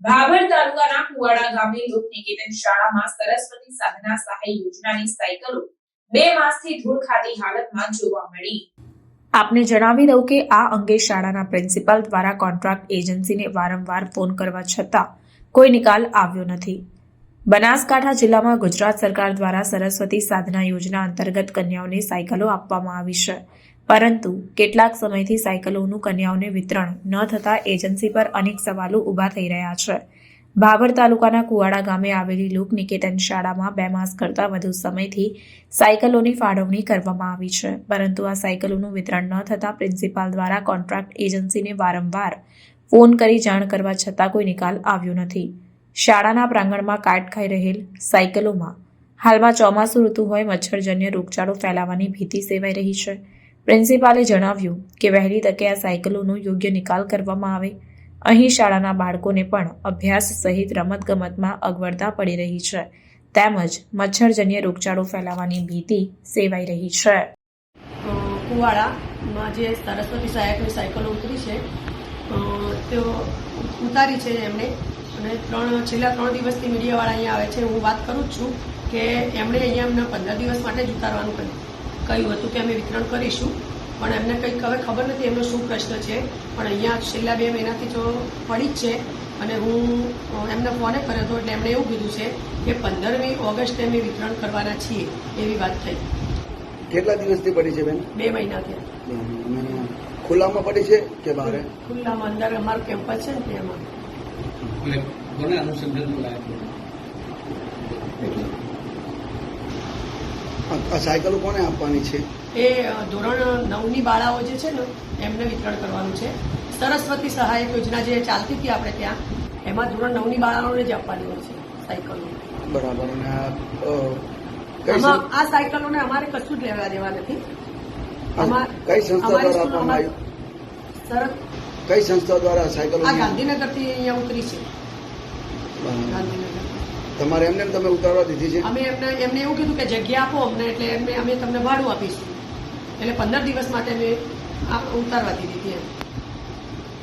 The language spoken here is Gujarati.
ભાભર તાલુકાના કુવાડા ગામે લોક શાળામાં સરસ્વતી સાધના સહાય યોજનાની સાયકલો બે માસથી ધૂળ ખાતી હાલતમાં જોવા મળી. આપને જણાવી દઉં કે આ અંગે શાળાના પ્રિન્સિપાલ દ્વારા કોન્ટ્રાક્ટ એજન્સીને વારંવાર ફોન કરવા છતાં કોઈ નિકાલ આવ્યો નથી. બનાસકાંઠા જિલ્લામાં ગુજરાત સરકાર દ્વારા સરસ્વતી સાધના યોજના અંતર્ગત કન્યાઓને સાયકલો આપવામાં આવી છે. પરંતુ કેટલાક સમયથી સાયકલોનું કન્યાઓને વિતરણ ન થતા એજન્સી પર અનેક સવાલો ઊભા થઈ રહ્યા છે. ભાભર તાલુકાના કુવાડા ગામે આવેલી લોક નિકેતન શાળામાં બે માસ કરતાં વધુ સમયથી સાયકલોની ફાળવણી કરવામાં આવી છે. પરંતુ આ સાયકલોનું વિતરણ ન થતાં પ્રિન્સિપાલ દ્વારા કોન્ટ્રાક્ટ એજન્સીને વારંવાર ફોન કરી જાણ કરવા છતાં કોઈ નિકાલ આવ્યો નથી. શાળાના પ્રાંગણમાં કાટ ખાઈ રહેલ સાયકલોમાં હાલમાં ચોમાસું ઋતુ હોય, મચ્છરજન્ય રોગચાળો ફેલાવાની ભીતિ સેવાઈ રહી છે. પ્રિન્સિપાલે જણાવ્યું કે વહેલી તકે આ સાયકલોનો યોગ્ય નિકાલ કરવામાં આવે. અહીં શાળાના બાળકોને પણ અભ્યાસ સહિત રમતગમતમાં અગવડતા પડી રહી છે. તેમજ મચ્છરજન્ય રોગચાળો ફેલાવાની ભીતિ સેવાઈ રહી છે. કુવાડામાં જે સરસ્વતી સહાયકની સાયકલો ઉતરી છે તેઓ ઉતારી છે એમણે. અને ત્રણ, છેલ્લા ત્રણ દિવસથી મીડિયાવાળા અહીંયા આવે છે. હું વાત કરું છું કે એમણે અહીંયા અમને પંદર દિવસ માટે જ ઉતારવાનું કહ્યું કહ્યું હતું કે અમે વિતરણ કરીશું પણ એમને કંઈક હવે ખબર નથી એમનો શું પ્રશ્ન છે. પણ અહીંયા છેલ્લા બે મહિનાથી જો પડી જ છે અને હું એમને ફોને કર્યો હતો એટલે એમણે એવું કીધું છે કે પંદરમી ઓગસ્ટે અમે વિતરણ કરવાના છીએ એવી વાત થઈ. કેટલા દિવસથી પડી છે બેન? બે મહિનાથી. ખુલ્લામાં પડી છે કે બહાર? ખુલ્લામાં અંદર અમારું કેમ્પસ છે ને તેમાં કોને લાગ્યું આ સાયકલો કોને આપવાની છે? એ ધોરણ નવની બાળાઓ જે છે ને એમને વિતરણ કરવાનું છે. સરસ્વતી સહાયક યોજના જે ચાલતી હતી આપણે ત્યાં એમાં ધોરણ નવની બાળાઓને જ આપવાની હોય છે સાયકલો. બરાબર અને આ સાયકલોને અમારે કશું જ લેવા દેવા નથી. કઈ સંસ્થા દ્વારા આપવામાં કઈ સંસ્થા દ્વારા સાયકલો આ ગાંધીનગરથી અહીંયા ઉતરી છે. ગાંધીનગર. તમારે એમને એમ તમે ઉતારવા દીધી છે? અમે એમને એમને એવું કીધું કે જગ્યા આપો અમને એટલે એમને અમે તમને ભાડું આપીશું. એટલે પંદર દિવસ માટે અમે ઉતારવા દીધી હતી એમ.